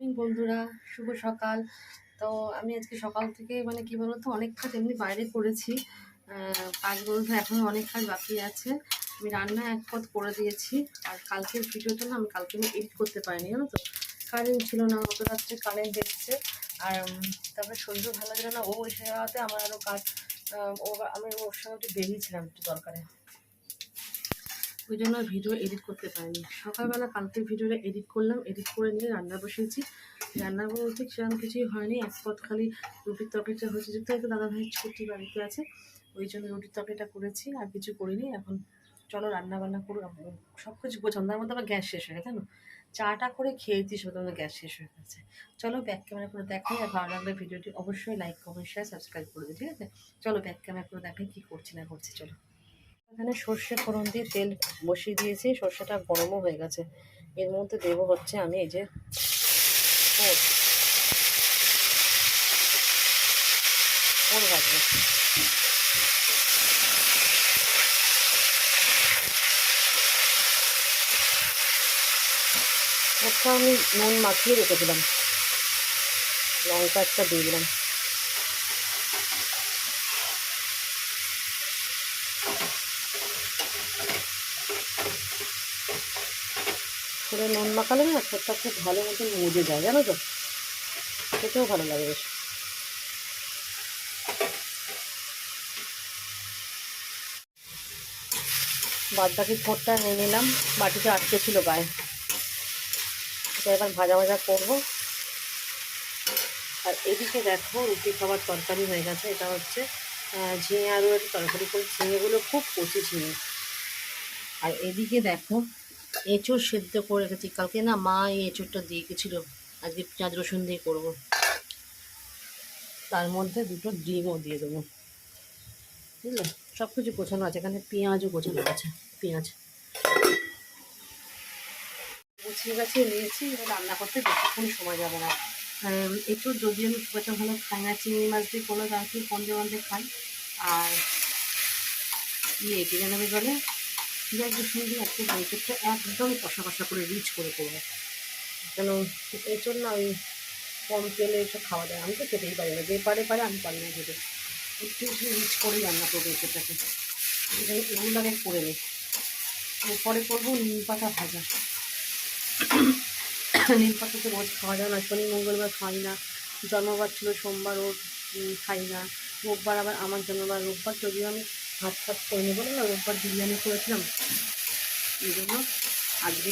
বন্ধুরা। শুভ সকাল। তো আমি আজকে সকাল থেকে মানে কি বলতো, অনেক কাজ এমনি বাইরে করেছি। কাজ বলতে এখনও অনেক কাজ বাকি আছে। আমি রান্না এক পথ করে দিয়েছি। আর কালকের ভিডিওটা না আমি কালকে এডিট করতে পারিনি, জানো তো? কারেন্ট ছিল না অত রাত্রে কারেন্ট এসছে। আর তারপরে শরীর ভালো ছিল না, ও এসে যাওয়াতে আমার আরও কাজ ও আমি ওর সঙ্গে একটু বেরিয়েছিলাম একটু দরকারে। ওই জন্য ভিডিও এডিট করতে পারিনি। সকালবেলা কালকের ভিডিওটা এডিট করলাম এডিট করে নিয়ে রান্না বসিয়েছি। রান্না বলতে সেরকম কিছুই হয়নি, এক পথ খালি রুটির তরকারিটা হয়েছে, যেহেতু একটা দাদা ভাইয়ের ছুটি বাড়িতে আছে, ওই জন্য রুটির তরকারিটা করেছি, আর কিছু করিনি। এখন চলো রান্না বান্না করো সব কিছু সন্ধ্যার মধ্যে আবার গ্যাস শেষ হয়ে গেছে চাটা করে খেয়েছি সেটা আমাদের গ্যাস শেষ হয়ে গেছে। চলো ব্যাক ক্যামেরা করে দেখাই, আর ভালো লাগলে ভিডিওটি অবশ্যই লাইক কমেন্ট শেয়ার সাবস্ক্রাইব করে দিই ঠিক আছে? চলো ব্যাক ক্যামেরা করে দেখাই কী করছি না করছি, চলো। এখানে সর্ষে ফোড়ন দিয়ে তেল বসিয়ে দিয়েছি, সর্ষেটা গরমও হয়ে গেছে। এর মধ্যে দেবো হচ্ছে আমি এই যে ওর আমি নুন মাখিয়ে রেখেছিলাম। লঙ্কা একটা দিয়ে দিলাম। করে নুন মাখালে না ছোটটা খুব ভালো মতো মুজে যায়, জানো তো? খেতেও ভালো লাগে বেশ। বাদ বাকি ঠোঁটটা নিয়ে নিলাম বাটিতে আটকে ছিল গায়ে। এটা এবার ভাজা ভাজা করব। আর এদিকে দেখো, রুটি খাবার তরকারি হয়ে গেছে। এটা হচ্ছে ঝিঙে আলু একটা তরকারি। করে ঝিঙেগুলো খুব কচি ঝিঙে। আর এদিকে দেখো এঁচড় সেদ্ধ করে রেখেছি। কালকে না মা এই এঁচড়টা দিয়ে গেছিল। আজকে পেঁয়াজ রসুন দিয়ে করব। তার মধ্যে দুটো ডিমও দিয়ে দেবো। বুঝলে? সব কিছু গোছানো আছে। এখানে পেঁয়াজও গোছানো আছে। পেঁয়াজ। গুছিয়ে গাছিয়ে নিয়েছি। এবার রান্না করতে বেশিক্ষণ সময় যাবে না। এঁচড় যদি আমি খুব একটা ভালো খাই না, চিংড়ি মাছ দিয়ে কোনো গাছই পন্দে বন্ধে খাই? আর ইয়ে কি যেন বলে পেঁয়াজ রসুন দিয়ে একটু একদম কষা কষা করে রিচ করে করব। কেন? এঁচড় জন্য ওই কম তেলে এসব খাওয়া যায়। আমি তো খেতেই পারি না। যে পারে পারে আমি পারি না খেতে। একটু একটু রিচ করেই রান্না করব এঁচড়টাকে এগুলোকে করে নিই। এরপরে করব নিম পাতা ভাজা। নিম পাতা তো রোজ খাওয়া যায় না। শনি মঙ্গলবার খাই না। জন্মবার ছিল, সোমবার ও খাই না। রোববার আবার আমার জন্মবার। রোববার যদিও আমি হাত ফাত করে নেব না রোববার বিরিয়ানি করেছিলাম। এই জন্য আজকে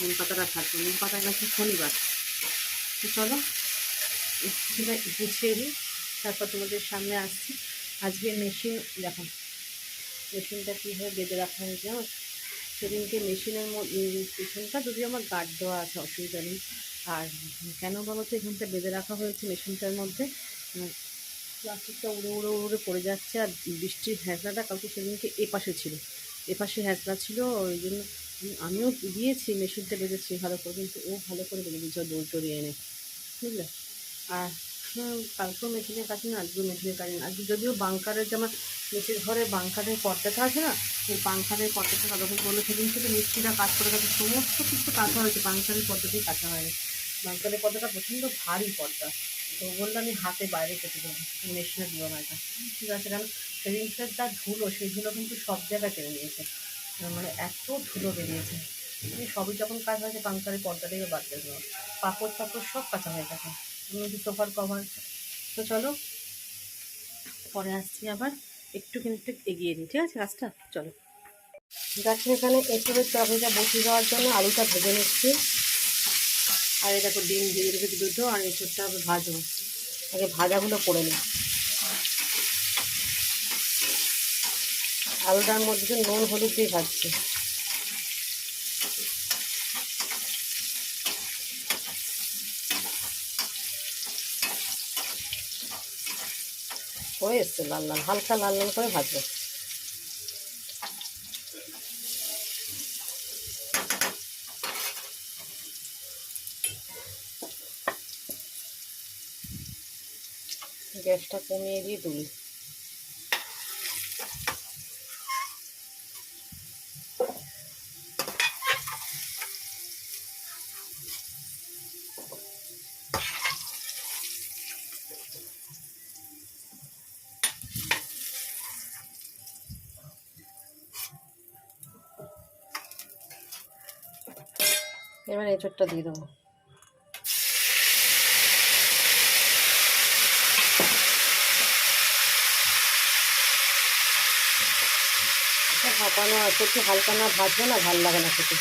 নিম পাতাটা ভাজবো। নিম পাতা গেছে শনিবার চলো গুছিয়ে নিই, তারপর তোমাদের সামনে আসছি। আজকে মেশিন দেখো, মেশিনটা কীভাবে বেঁধে রাখা হয়েছে জানো? সেদিনকে মেশিনের পেছনটা যদি আমার গার্ড দেওয়া আছে, অসুবিধা নেই। আর কেন বলো তো, এখানটা বেঁধে রাখা হয়েছে মেশিনটার মধ্যে? প্লাস্টিকটা উড়ে উড়ে উড়ে পড়ে যাচ্ছে আর বৃষ্টির হ্যাঁচড়াটা কালকে সেদিনকে এপাশে ছিল। এপাশে হ্যাঁচড়া ছিল ওই জন্য আমিও দিয়েছি মেশিনটা বেঁধেছি ভালো করে কিন্তু ও ভালো করে বেঁধে দিয়েছে চড়িয়ে এনে বুঝলে? আর হুম, কালকেও মেশিনের কাছে না আজকেও মেশিনের কাছে না। আজকে যদিও বাংকারের যেমন নিচের ঘরে বাংকারের পর্দাটা আছে না সেই বাংকারের পর্দাটা তখন বলল সেদিন থেকে মিস্ত্রিরা কাজ করে গেছে সমস্ত কিছু কাঁচা হয়েছে বাংকারের পর্দাতেই কাঁচা হয়নি। বাংকারের পর্দাটা প্রচণ্ড ভারী পর্দা। তো বলল আমি হাতে বাইরে কেটে দেবো মেশিনে দিও না এটা। ঠিক আছে, কারণ সেদিনকার যা ধুলো, সেই ধুলো কিন্তু সব জায়গায় টেনে নিয়েছে মানে এত ধুলো বেরিয়েছে। মানে সবই যখন কাজ হয়েছে বাংকারের পর্দাটাই বাদ দিয়ে দেবো। পাপড় টাপড় সব কাঁচা হয়ে গেছে। এমনকি সোফার কভার। তো চলো, পরে আসছি আবার। একটু কিন্তু এগিয়ে নিই, ঠিক আছে, কাজটা? চলো। গাছের এখানে এঁচড়ের তরকারিটা বসিয়ে দেওয়ার জন্য আলুটা ভেজে নিচ্ছি। আর এই দেখো ডিম দিয়ে রেখেছি দুটো আর আবার ভাজবো। আগে ভাজাগুলো করে নিই। আলুটার মধ্যে নুন, হলুদ দিয়ে ভাজছি। হয়ে এসছে লাল লাল, হালকা লাল লাল করে ভাজবো। গ্যাসটা কমিয়ে দিয়ে তুলি। এবার এঁচড়টা দিয়ে দেবো। একটু হালকা না ভাজবে না, ভালো লাগে না খেতে।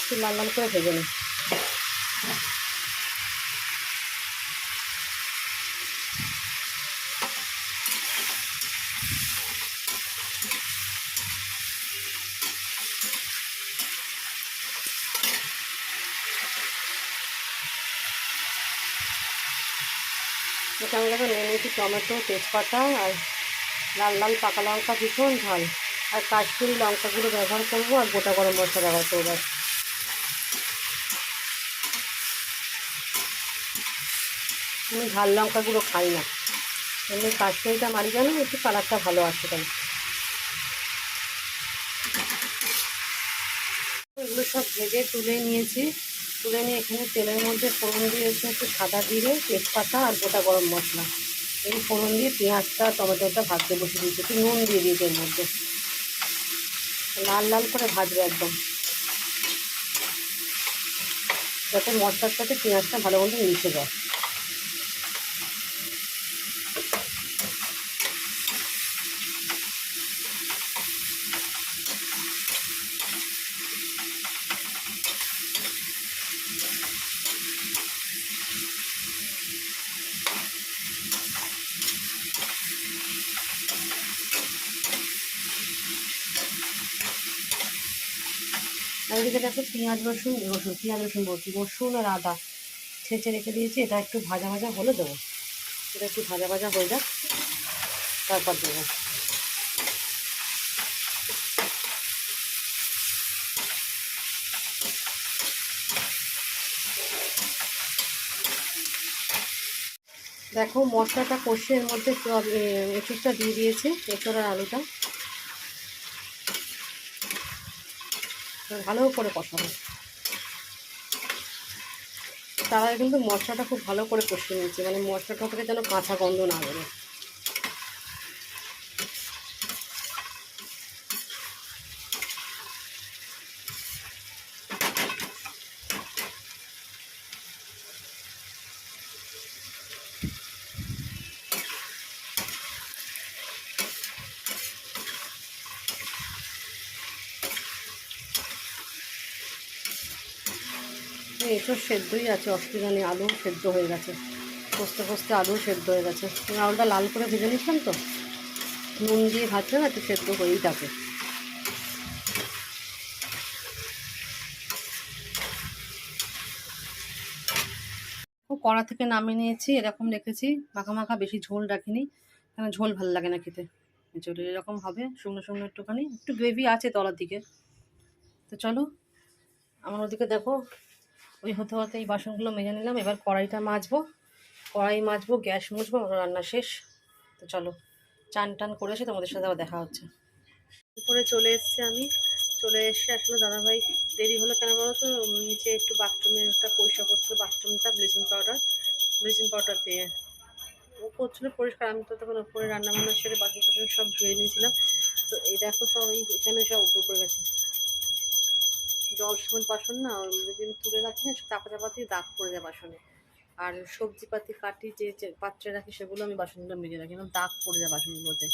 একটু লাল লাল করে ভেজে নিই এটা আমি দেখো নিয়ে নিয়েছি টমেটো, তেজপাতা আর লাল লাল পাকা লঙ্কা ভীষণ ঝাল। আর কাশ্মীরি লঙ্কাগুলো ব্যবহার করব আর গোটা গরম মশলা ব্যবহার করব আমি ঝাল লঙ্কাগুলো খাই না। এমনি কাশ্মীরিটা মারি জানো, একটু কালারটা ভালো আসে তাই। এগুলো সব ভেজে তুলে নিয়েছি। তুলে নিয়ে এখানে তেলের মধ্যে ফোড়ন দিয়েছি একটু সাদা জিরে, তেজপাতা আর গোটা গরম মশলা। এই ফোড়ন দিয়ে পেঁয়াজটা, টমেটোটা ভাজতে বসে দিয়েছি। একটু নুন দিয়ে দিয়েছি এর মধ্যে। লাল লাল করে ভাজবে একদম। যাতে মশলার সাথে পেঁয়াজটা ভালো মতো মিশে যায়। এদিকে দেখো পেঁয়াজ রসুন রসুন পেঁয়াজ রসুন বলছি রসুন আর আদা ছেঁচে রেখে দিয়েছি এটা একটু ভাজা ভাজা হলে দেবো এটা একটু ভাজা ভাজা হয়ে যাক তারপর দেবো দেখো মশলাটা কষে এর মধ্যে এঁচুরটা দিয়ে দিয়েছি এঁচুর আলুটা ভালো করে কষাবো। তার আগে কিন্তু মশলাটা খুব ভালো করে কষিয়ে নিয়েছি মানে মশলাটা থেকে যেন কাঁচা গন্ধ না বেরোয়। এসব সেদ্ধই আছে অসুবিধা নেই আলু সেদ্ধ হয়ে গেছে। কষতে কষতে আলু সেদ্ধ হয়ে গেছে। আলুটা লাল করে ভেজে নিচ্ছিলাম তো। নুন দিয়ে ভাজলে না সেদ্ধ হয়েই থাকে কড়া থেকে নামিয়ে নিয়েছি, এরকম রেখেছি। মাখা মাখা বেশি ঝোল রাখিনি, কেন ঝোল ভালো লাগে না খেতে। চলে এরকম হবে, শুকনো শুকনো একটুখানি। একটু গ্রেভি আছে তলার দিকে। তো চলো, আমার ওদিকে দেখো ওই হতে হতে এই বাসনগুলো মেজে নিলাম। এবার কড়াইটা মাজবো। কড়াই মাজবো, গ্যাস মুছবো, আমার রান্না শেষ। তো চলো, চান টান করে এসে তোমাদের সাথে আবার দেখা হচ্ছে। উপরে চলে এসছে আমি। চলে এসে আসলে দাদাভাই দেরি হলো কেন বলো তো? নিচে একটু বাথরুমের একটা পরিষ্কার করছিল বাথরুমটা, ব্লিচিং পাউডার ব্লিচিং পাউডার দিয়ে। ও করছিল পরিষ্কার, আমি তো তখন উপরে রান্না বান্না সেরে টাসন সব ধুয়ে নিয়েছিলাম। তো এই দেখো সব এখানে সব উপর পড়ে গেছে। জল সময় বাসন না যদি তুলে রাখি না চাপা চাপা দিয়ে দাগ পড়ে যায় বাসনে। আর সবজি পাতি কাটি যে পাত্রে রাখি সেগুলো আমি বাসনগুলো মেজে রাখি এবং দাগ পড়ে যায় বাসনগুলোতে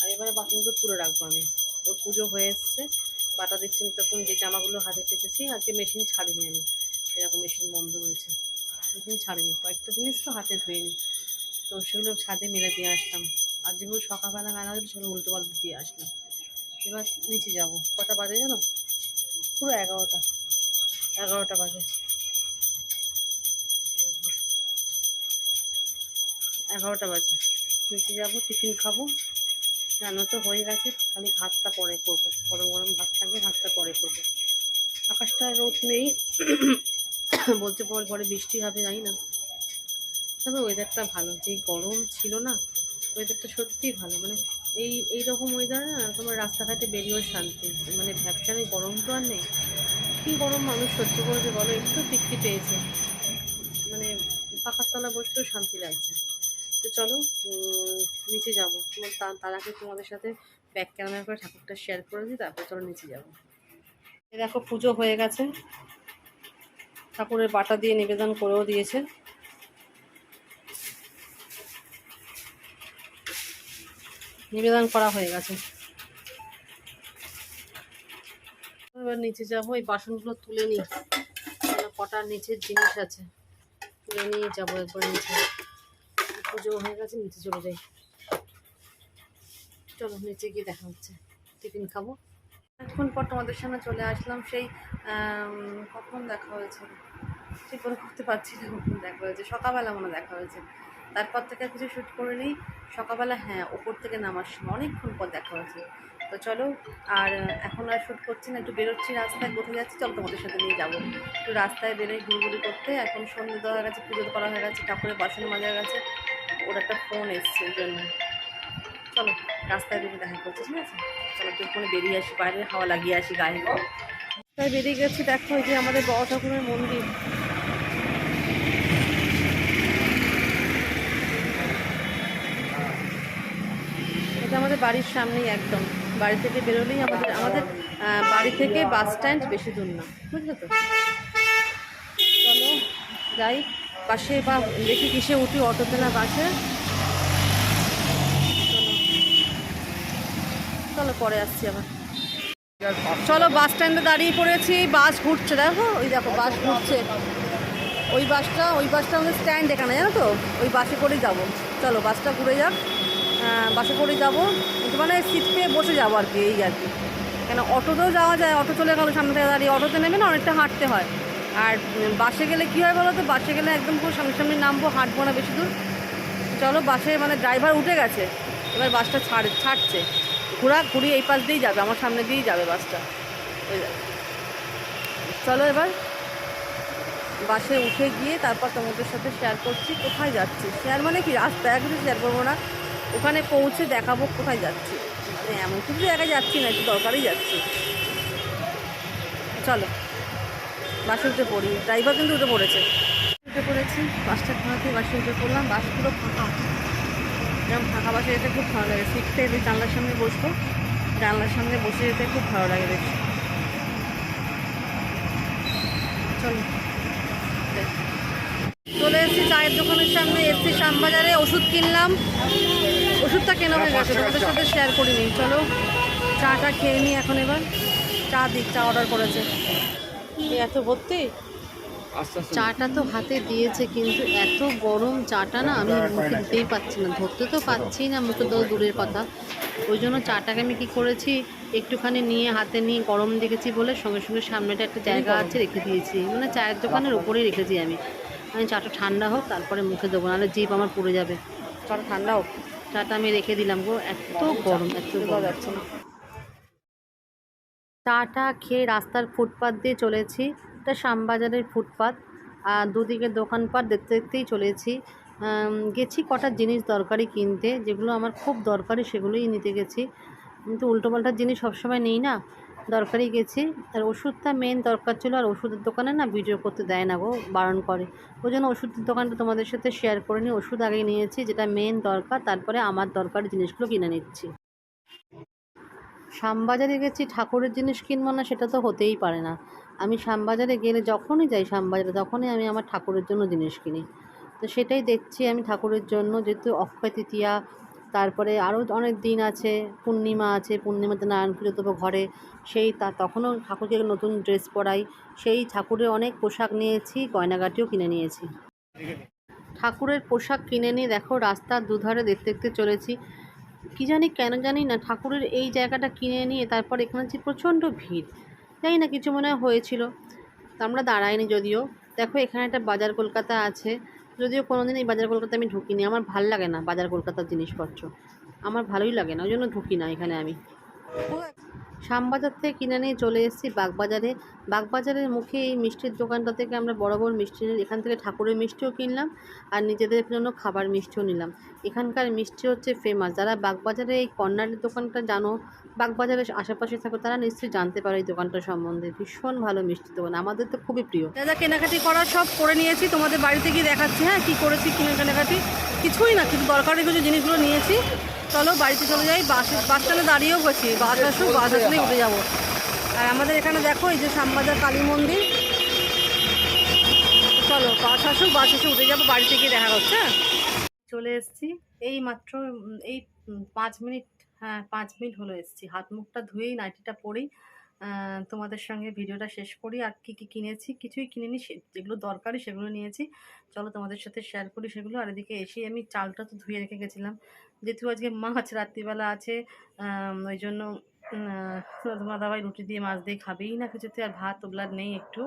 আর এবারে বাসনগুলো তুলে রাখব আমি। ওর পুজো হয়ে এসছে, বাটা দিচ্ছি তখন যে জামাগুলো হাতে পেতেছি আজকে মেশিন ছাড়িনি আমি এরকম মেশিন বন্ধ হয়েছে। মেশিন ছাড়িনি, কয়েকটা জিনিস তো হাতে ধুয়ে তো সেগুলো ছাদে মেলে দিয়ে আসলাম। আর যেগুলো সকালবেলা মেলা হলো সেগুলো উল্টো পাল্টো দিয়ে আসলাম। এবার নিচে যাব। কটা বাজে জানো? পুরো এগারোটা এগারোটা বাজে। এগারোটা বাজে। নিচে যাব, টিফিন খাব। রান্না তো হয়ে গেছে, খালি ভাতটা পরে করব। গরম গরম ভাত থাকবে, ভাতটা পরে করব। আকাশটা রোদ নেই। বলতে পর পরে বৃষ্টি হবে, জানি না। তবে ওয়েদারটা ভালো। যেই গরম ছিল না ওয়েদারটা সত্যিই ভালো। মানে এই এই রকম ওয়েদারে না, তোমার রাস্তাঘাটে বেরিয়েও শান্তি। মানে ব্যবসানে গরম তো আর নেই। কী গরম মানুষ সহ্য করবে বলো? একটু তৃপ্তি পেয়েছে। মানে পাখার তলা বসতেও শান্তি লাগছে। তো চলো নিচে যাব। তোমার তার আগে তোমাদের সাথে ব্যাক ক্যামেরা করে ঠাকুরটা শেয়ার করে দিই, তারপর চলো নিচে যাব। দেখো পুজো হয়ে গেছে। ঠাকুরের বাটা দিয়ে নিবেদন করেও দিয়েছে। নিবেদন করা হয়ে গেছে। এবার নিচে যাব, এই বাসনগুলো তুলে নিই। কটা নিচের জিনিস আছে। তুলে নিয়ে যাব একবার নিচে। পুজো হয়ে গেছে, নিচে চলে যাই। চলো নিচে গিয়ে দেখা হচ্ছে। টিফিন খাব। এখন পর তোমাদের সামনে চলে আসলাম। সেই কখন দেখা হয়েছে? ঠিক করে করতে পারছি না কখন দেখা হয়েছে। সকালবেলা মনে দেখা হয়েছে। তারপর থেকে কিছু শ্যুট করে নিই। সকালবেলা হ্যাঁ ওপর থেকে নামার সময়। অনেকক্ষণ পর দেখা হয়েছে। তো চলো, আর এখন আর শ্যুট করছি না। একটু বেরোচ্ছি রাস্তায়, কোথায় যাচ্ছি? চলো তোমাদের সাথে নিয়ে যাব। একটু রাস্তায় বেরোই ঘুরঘুরি করতে। এখন সন্ধ্যে দেওয়া হয়ে গেছে, পুজো করা হয়ে গেছে, ঠাকুরের বাসন মাজা গেছে। ওর একটা ফোন এসছে ওই জন্য। চলো, রাস্তায় বেরিয়ে দেখা করছি, ঠিক আছে? চলো, একটু ওখানে বেরিয়ে আসি, বাইরে হাওয়া লাগিয়ে আসি, গায়ে। তাই বেরিয়ে গেছি, দেখো যে আমাদের বড় ঠাকুরের মন্দির এটা আমাদের বাড়ির সামনেই একদম। বাড়ি থেকে বেরোলেই আমাদের আমাদের বাড়ি থেকে বাস স্ট্যান্ড বেশি দূর না। বুঝলে তো? চলো যাই। বাসে বা দেখি কিসে উঠি অটোতে না বাসে। চলো, পরে আসছি আবার। চলো, বাস স্ট্যান্ডে দাঁড়িয়ে পড়েছি। বাস ঘুরছে, দেখো? ওই দেখো, বাস ঘুরছে। ওই বাসটা ওই বাসটা আমাদের স্ট্যান্ড এখানে, জানো তো? ওই বাসে করেই যাব। চলো, বাসটা ঘুরে যাক। বাসে করেই যাব। মানে সিট পেয়ে বসে যাব আর কি, এই আর কি। কেন অটোতেও যাওয়া যায়, অটো চলে গেলো সামনে থেকে দাঁড়িয়ে অটোতে নেমে না অনেকটা হাঁটতে হয়। আর বাসে গেলে কী হয় বলো তো বাসে গেলে একদম পুরো সামনে সামনে নামবো, হাঁটবো না বেশি দূর। চলো বাসে মানে ড্রাইভার উঠে গেছে, এবার বাসটা ছাড়, ছাড়ছে। ঘোরা, ঘুরি এই পাশ দিয়েই যাবে, আমার সামনে দিয়েই যাবে বাসটা। চলো এবার বাসে উঠে গিয়ে তারপর তোমাদের সাথে শেয়ার করছি, কোথায় যাচ্ছি? শেয়ার মানে কি? রাস্তা কিছু শেয়ার করব না। ওখানে পৌঁছে দেখাবো কোথায় যাচ্ছি। মানে এমন কিছু জায়গায় যাচ্ছি না, একটু দরকারই যাচ্ছি। চলো, বাসে উঠে পড়ি। ড্রাইভার কিন্তু উঠে পড়েছে। উঠে পড়েছি বাসটা খাওয়াতে বাসে উঠে পড়লাম। বাস পুরো ফাঁকা। যেমন ফাঁকা বাসে যেতে খুব ভালো লাগে। সিটটা এবার জানলার সামনে বসবো। জানলার সামনে বসে যেতে খুব ভালো লাগে বেশ। চলো চলে এসেছি চায়ের দোকানের সামনে। এসছি শ্যামবাজারে। ওষুধ কিনলাম। ওষুধটা কেনা হয়ে গেছে? তোমাদের সাথে শেয়ার করিনি। চলো চাটা খেয়ে নিই এখন এবার। চা দিক চা অর্ডার করেছে। এত ভর্তি? চাটা তো হাতে দিয়েছে কিন্তু এত গরম চাটা না আমি মুখে দিতেই পাচ্ছি না। ধরতে তো পাচ্ছি না মুখে তো দূরের কথা। ওই জন্য চাটাকে আমি কী করেছি একটুখানি নিয়ে হাতে নিয়ে গরম দেখেছি বলে সঙ্গে সঙ্গে সামনেটা একটা জায়গা আছে রেখে দিয়েছি। মানে চায়ের দোকানের উপরেই রেখেছি আমি। আমি চাটা ঠান্ডা হোক তারপরে মুখে দেবো নাহলে জিপ আমার পুড়ে যাবে। চাটা ঠান্ডা হোক। চাটা আমি রেখে দিলাম গো, এত গরম এত গরম। চাটা খেয়ে রাস্তার ফুটপাত দিয়ে চলেছি, এটা শ্যামবাজারের ফুটপাত, আর দুদিকে দোকানপাট দেখতে দেখতেই চলেছি। গেছি কটা জিনিস দরকারি কিনতে, যেগুলো আমার খুব দরকারি সেগুলোই নিতে গেছি। কিন্তু উল্টোপাল্টার জিনিস সবসময় নেই না। দরকারি গেছি। আর ওষুধটা মেন দরকার ছিল আর ওষুধের দোকানে না ভিডিও করতে দেয় না গো, বারণ করে। ওই জন্য ওষুধের দোকানটা তোমাদের সাথে শেয়ার করে নিই ওষুধ আগে নিয়েছি, যেটা মেন দরকার, তারপরে আমার দরকারি জিনিসগুলো কিনে নিচ্ছি। শ্যামবাজারে গেছি, ঠাকুরের জিনিস কিনবো না, সেটা তো হতেই পারে না। আমি শ্যামবাজারে গেলে যখনই যাই শ্যামবাজারে, তখনই আমি আমার ঠাকুরের জন্য জিনিস কিনি। তো সেটাই দেখছি আমি ঠাকুরের জন্য, যেহেতু অক্ষয় তৃতীয়া তারপরে আরও অনেক দিন আছে, পূর্ণিমা আছে, পূর্ণিমাতে নারায়ণ পুজো দেবো ঘরে। সেই তা, তখনও ঠাকুরকে নতুন ড্রেস পরাই। সেই ঠাকুরের অনেক পোশাক নিয়েছি, গয়নাগাটিও কিনে নিয়েছি। ঠাকুরের পোশাক কিনে নিয়ে দেখো, রাস্তার দুধারে দেখতে দেখতে চলেছি। কি জানি, কেন জানি না, ঠাকুরের এই জায়গাটা কিনে নিয়ে তারপর এখানে যে প্রচণ্ড ভিড়। জানি না, কিছু মনে হয় হয়েছিল। আমরা দাঁড়াইনি যদিও। দেখো, এখানে একটা বাজার কলকাতা আছে। যদিও কোনো দিন এই বাজার কলকাতা আমি ঢুকিনি, আমার ভালো লাগে না বাজার কলকাতার জিনিসপত্র। আমার ভালোই লাগে না, ওই জন্য ঢুকি না এখানে আমি। শ্যামবাজার থেকে কিনে নিয়ে চলে এসেছি বাগবাজারে। বাগবাজারের মুখে এই মিষ্টির দোকানটা থেকে আমরা বড় বড় মিষ্টি এখান থেকে ঠাকুরের মিষ্টিও কিনলাম আর নিজেদের জন্য খাবার মিষ্টিও নিলাম। এখানকার মিষ্টি হচ্ছে ফেমাস যারা বাগবাজারে এই কর্নারের দোকানটা জানো, বাগবাজারের আশেপাশে থাকো, তারা নিশ্চয়ই জানতে পারো এই দোকানটা সম্বন্ধে। ভীষণ ভালো মিষ্টি দোকান, আমাদের তো খুবই প্রিয়। দাদা কেনাকাটি করার সব করে নিয়েছি, তোমাদের বাড়িতে গিয়ে দেখাচ্ছি হ্যাঁ কী করেছি, কিনে কেনাকাটি? কিছুই না কিছু দরকারি কিছু জিনিসগুলো নিয়েছি। চলো, বাড়িতে চলে যাই, বাস বাস স্ট্যান্ডে দাঁড়িয়েও গেছি বাস আসুক, বাস আসলেই উঠে যাব। আর আমাদের এখানে দেখো, এই যে শ্যামবাজার কালী মন্দির। চলো, বাস আসুক, বাস এসে উঠে যাব, বাড়িতে গিয়ে দেখা করছে হ্যাঁ? চলে এসছি। এই মাত্র এই পাঁচ মিনিট হ্যাঁ পাঁচ মিনিট হলো এসেছি। হাত মুখটা ধুয়েই নাইটিটা পরেই তোমাদের সঙ্গে ভিডিওটা শেষ করি। আর কি কি কিনেছি, কিছুই কিনিনি যেগুলো দরকারি সেগুলো নিয়েছি। চলো তোমাদের সাথে শেয়ার করি সেগুলো। আর এদিকে এসে আমি চালটা তো ধুয়ে রেখে গেছিলাম। যেহেতু আজকে মাছ রাত্রিবেলা আছে ওই জন্য তোমার দাবাই রুটি দিয়ে মাছ দিয়ে খাবেই না কিছুতে, আর ভাত ওগুলার নেই একটু,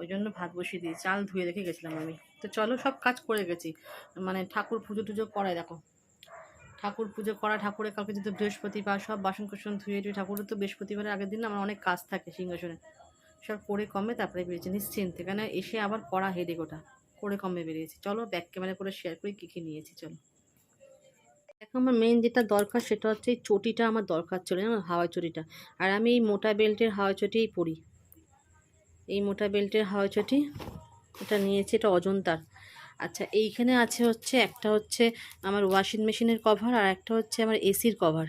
ওই জন্য ভাত বসিয়ে দিই চাল ধুয়ে রেখে গেছিলাম আমি। তো চলো সব কাজ করে গেছি মানে ঠাকুর পুজো টুজো করাই দেখো। ঠাকুর পুজো করা, ঠাকুরের কালকে যেহেতু বৃহস্পতিবার, সব বাসন কোসন ধুয়ে টুয়ে ঠাকুরের তো বৃহস্পতিবারের আগের দিন আমার অনেক কাজ থাকে সিংহাসনে। সব করে কমে তারপরে বেরিয়েছি, নিশ্চিন্তে, কেন এসে আবার করা হেডেক ওটা, করে কমে বেরিয়েছি। চলো ব্যাক ক্যামেরা করে শেয়ার করি, কী কী নিয়েছি, চলো। এখন আমার মেন যেটা দরকার সেটা হচ্ছে এই চটিটা আমার দরকার ছিল, জানো? হাওয়াই চটিটা। আর আমি এই মোটা বেল্টের হাওয়াই চটিই পরি। এই মোটা বেল্টের হাওয়াই চটি, এটা নিয়েছি, এটা অজন্তার। আচ্ছা এইখানে আছে হচ্ছে, একটা হচ্ছে আমার ওয়াশিং মেশিনের কভার আর একটা হচ্ছে আমার এসির কভার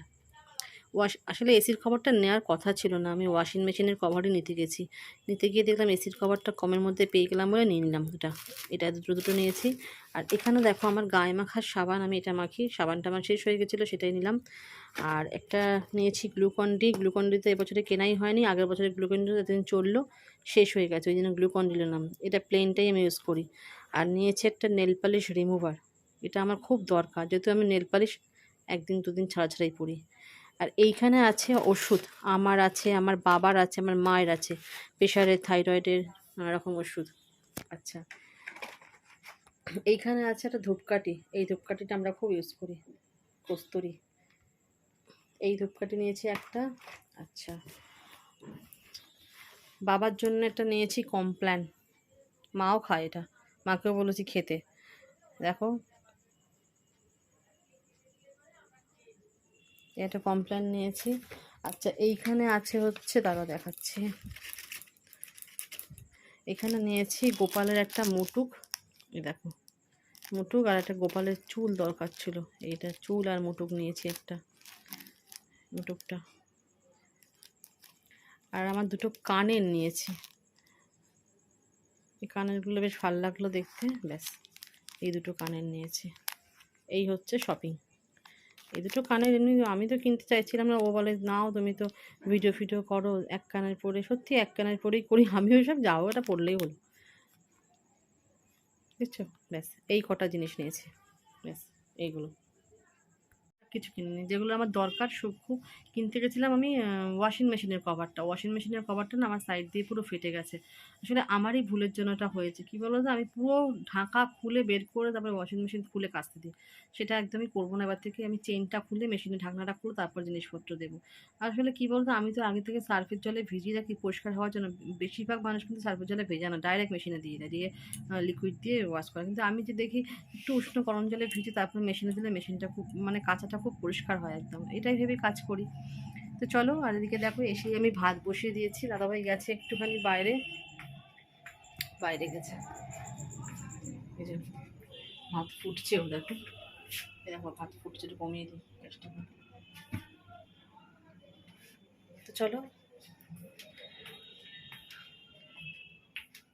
ওয়াশ, আসলে এসির কভারটা নেওয়ার কথা ছিল না। আমি ওয়াশিং মেশিনের কভারই নিতে গেছি। নিতে গিয়ে দেখলাম এসির কভারটা কমের মধ্যে পেয়ে গেলাম বলে নিয়ে নিলাম এটা। এটা দুটো দুটো নিয়েছি। আর এখানে দেখো আমার গায়ে মাখার সাবান, আমি এটা মাখি, সাবানটা আমার শেষ হয়ে গেছিল, সেটাই নিলাম। আর একটা নিয়েছি গ্লুকন ডি গ্লুকন ডি তো এবছরে কেনাই হয়নি, আগের বছরে গ্লুকন ডি এতদিন চলল, শেষ হয়ে গেছে, ওই জন্য গ্লুকন ডি নিলাম এটা প্লেনটাই আমি ইউজ করি। আর নিয়েছি একটা নেল পালিশ রিমুভার এটা আমার খুব দরকার, যেহেতু আমি নেল পালিশ একদিন দুদিন ছাড়া ছাড়াই পরি। আর এইখানে আছে ওষুধ। আমার আছে, আমার বাবার আছে, আমার মায়ের আছে। প্রেশারের থাইরয়েডের নানা রকম ওষুধ। আচ্ছা। এইখানে আছে একটা ধূপকাঠি। এই ধূপকাঠিটা আমরা খুব ইউজ করি। কস্তুরি। এই ধূপকাঠি নিয়েছি একটা। আচ্ছা। বাবার জন্য একটা নিয়েছি কমপ্ল্যান। মাও খায় এটা। মাকেও বলেছি খেতে। দেখো। এটা কমপ্ল্যান নিয়েছি। আচ্ছা এইখানে আছে হচ্ছে, দাদা দেখাচ্ছি। এখানে নিয়েছি গোপালের একটা মুটুক। এই দেখো, মুটুক আর একটা গোপালের চুল দরকার ছিল। এইটা চুল আর মুটুক নিয়েছি একটা, মুটুকটা। আর আমার দুটো কানের নিয়েছি। এই কানেরগুলো বেশ ভালো লাগল দেখতে, ব্যাস। এই দুটো কানের নিয়েছি। এই হচ্ছে শপিং এই দুটো কানের এমনি, আমি তো কিনতে চাইছিলাম না। ও বলে, নাও তুমি তো ভিডিও ফিডিও করো, এক কানের পরে। সত্যি এক কানের পরেই করি। আমিও সব যাও এটা পড়লেই হলো। বুঝছ? ব্যাস, এই কটা জিনিস নিয়েছি। ব্যাস, এইগুলো। কিছু কিনিনি যেগুলো আমার দরকার সুখু কিনতে গেছিলাম আমি ওয়াশিং মেশিনের কভারটা ওয়াশিং মেশিনের কভারটা না আমার সাইড দিয়ে পুরো ফেটে গেছে। আসলে আমারই ভুলের জন্য এটা হয়েছে। কী বলো তো? আমি পুরো ঢাকা খুলে বের করে তারপরে ওয়াশিং মেশিন খুলে কাচতে দিই। সেটা একদমই করব না। এবার থেকে আমি চেনটা খুলে মেশিনে ঢাকনাটা খুলে তারপর জিনিসপত্র দেবো। আসলে কী বলতো? আমি তো আগে থেকে সার্ফের জলে ভিজিয়ে রাখি। পরিষ্কার হওয়ার জন্য বেশিরভাগ মানুষ কিন্তু সার্ফের জলে ভেজা না ডাইরেক্ট মেশিনে দিয়ে দেয়। দিয়ে লিকুইড দিয়ে ওয়াশ করে। কিন্তু আমি যে দেখি একটু উষ্ণ গরম জলে ভিজে তারপর মেশিনে দিলে মেশিনটা খুব মানে কাঁচাটা খুব পরিষ্কার হয় একদম। এটাই ভেবে কাজ করি। তো চলো, আর এদিকে দেখো, এসেই আমি ভাত বসিয়ে দিয়েছি। দাদাভাই গেছে একটুখানি বাইরে। বাইরে গেছে। ভাত ফুটছে ওটা একটু দেখো, ভাত ফুটছে, একটু কমিয়ে দিই। তো চলো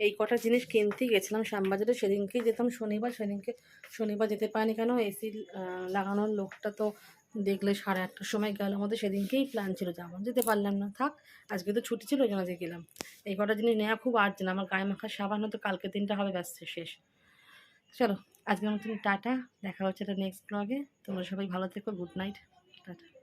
এই কটা জিনিস কিনতেই গেছিলাম শ্যামবাজারে। সেদিনকেই যেতাম শনিবার, সেদিনকে শনিবার যেতে পারিনি কেন? এসি লাগানোর লোকটা তো দেখলে সাড়ে আটটার সময় গেল। আমাদের সেদিনকেই প্ল্যান ছিল যাব যেতে পারলাম না। থাক, আজকে তো ছুটি ছিল, ওই জন্য গেলাম। এই কটা জিনিস নেওয়া খুব আর্জেন্ট আমার গায়ে মাখার সাবান হয়তো কালকে দিনটা হবে ব্যস্ত শেষ। চলো, আজকের মতন টাটা, দেখা হচ্ছে এটা নেক্সট ব্লগে তোমরা সবাই ভালো থেকো গুড নাইট টাটা।